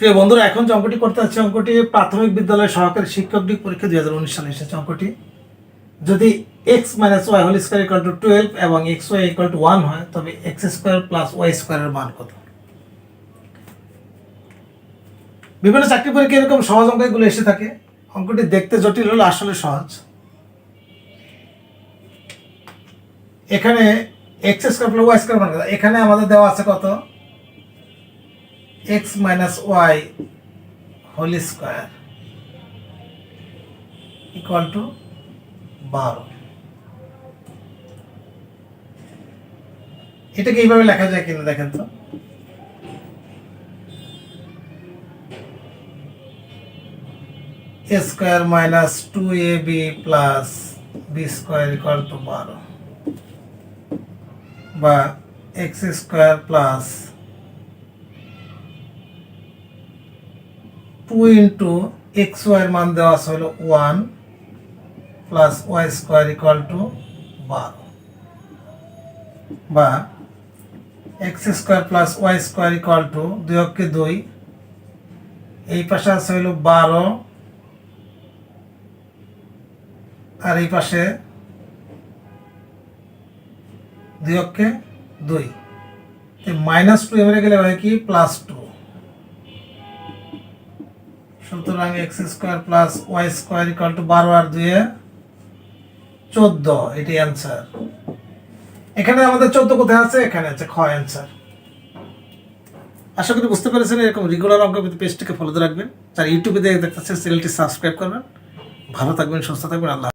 প্রিয় বন্ধুরা, এখন যে অঙ্কটি করতে যাচ্ছি অঙ্কটি প্রাথমিক বিদ্যালয়ের সহকারী শিক্ষক নিয়োগ পরীক্ষা দুই হাজার উনিশ সালে এসেছে অঙ্কটি যদি x minus y whole square equal to twelve এবং x y equal to one হয়, তবে এক্স স্কোয়ার প্লাস ওয়াই স্কোয়ারের মান কত? বিভিন্ন চাকরি পরীক্ষা এরকম সহজ অঙ্কগুলো এসে থাকে। অঙ্কটি দেখতে জটিল হলো আসলে সহজ। এখানে x square plus y square মান কত? এখানে আমাদের দেওয়া আছে কত? X minus y whole square equal to বারো। এটাকে এইভাবে লেখা যায় কিনা দেখেন তো। Square minus two a b plus b square equal to বারো। বা x square plus two into x y মান দেওয়া আছে হলো one plus y square equal to বারো বা x square plus y square equal to দুই অক্ষে দুই, এই পাশে আছে হলো বারো আর এই পাশে দুই অক্ষে দুই। মাইনাস টু এবারে গেলে হয় কি? প্লাস টু সুতরাং x square plus y square equal to বারো আর দুয়ে চোদ্দ, এটি অ্যান্সার। এখানে আমাদের চোদ্দ কোথায় আছে? এখানে আছে খ অ্যান্সার। আশা করি বুঝতে পেরেছেন, এরকম রেগুলার অঙ্ক পেজটিকে ফলো রাখবেন। যারা ইউটিউবে দেখতে চাচ্ছেন চ্যানেলটি সাবস্ক্রাইব করবেন। ভালো থাকবেন, সুস্থ থাকবেন, আল্লাহ